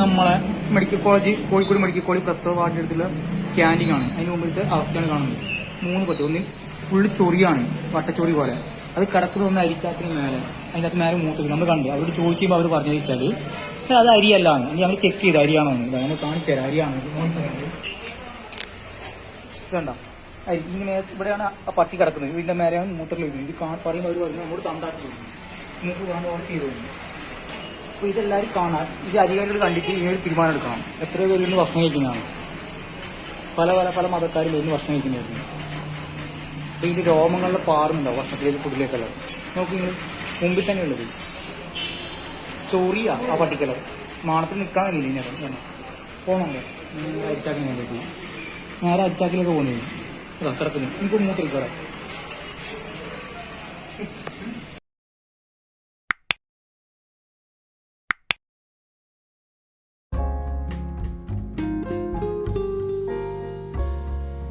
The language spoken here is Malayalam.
നമ്മളെ medical college Kozhikode medical college പ്രസവ അടുത്തുള്ള ക്യാന്റീൻ ആണ്. അതിന് മുമ്പിലത്തെ അവസ്ഥയാണ് കാണുന്നത്. മൂന്ന് പട്ടി ഒന്ന് ഫുള്ള് ചൊറിയാണ്. വട്ടച്ചൊറി പോലെ. അത് കിടക്കുന്നത് ഒന്ന് അരിച്ചാത്തിന് മേലെ. അതിന്റെ അകത്ത് മേലെ മൂത്തത് നമ്മൾ കണ്ടു. അവരോട് ചോദിക്കുമ്പോൾ അവർ പറഞ്ഞു വെച്ചാൽ അത് അരിയല്ല ഞങ്ങൾ ചെക്ക് ചെയ്ത് അരിയാണോ എന്ന്. ഞങ്ങൾ കാണിച്ചു തരാം. അരിയാണോ. ഇതുണ്ട അരി ഇങ്ങനെ ഇവിടെയാണ് ആ പട്ടി കിടക്കുന്നത്. ഇതിന്റെ മേലെയാണ് മൂത്രം ഇത് കാണാൻ പറയുമ്പോൾ അവർ പറഞ്ഞു നമ്മോട് തണ്ടാക്കി നിങ്ങൾക്ക് വേണ്ട ഓർഡർ ചെയ്തു അപ്പൊ ഇതെല്ലാവരും കാണാൻ ഇത് അധികാരികൾ കണ്ടിട്ട് ഇങ്ങനെ ഒരു തീരുമാനം എടുക്കണം. എത്ര പേര് ഇന്ന് ഭക്ഷണം കഴിക്കുന്നതാണ്. പല പല പല മതക്കാരും ഇന്ന് ഭക്ഷണം കഴിക്കുന്നതായിരുന്നു. അപ്പൊ ഇത് രോമങ്ങളുടെ പാറുന്നുണ്ടാവും ഭക്ഷണത്തിലേക്ക് ഫുഡിലേക്കുള്ള നോക്കി മുമ്പിൽ തന്നെ ഉള്ളത്. ചോറിയാ ആ പട്ടിക്കലർ മാണത്തിൽ നിൽക്കാൻ കഴിയില്ല ഇതിനകം പോകണല്ലോ അരിച്ചാക്കിന് വേണ്ടിയിട്ട് നേരെ അരിച്ചാക്കിലേക്ക് പോകുന്നില്ല കിടക്കുന്നു. എനിക്ക് മൂത്രം കയറാം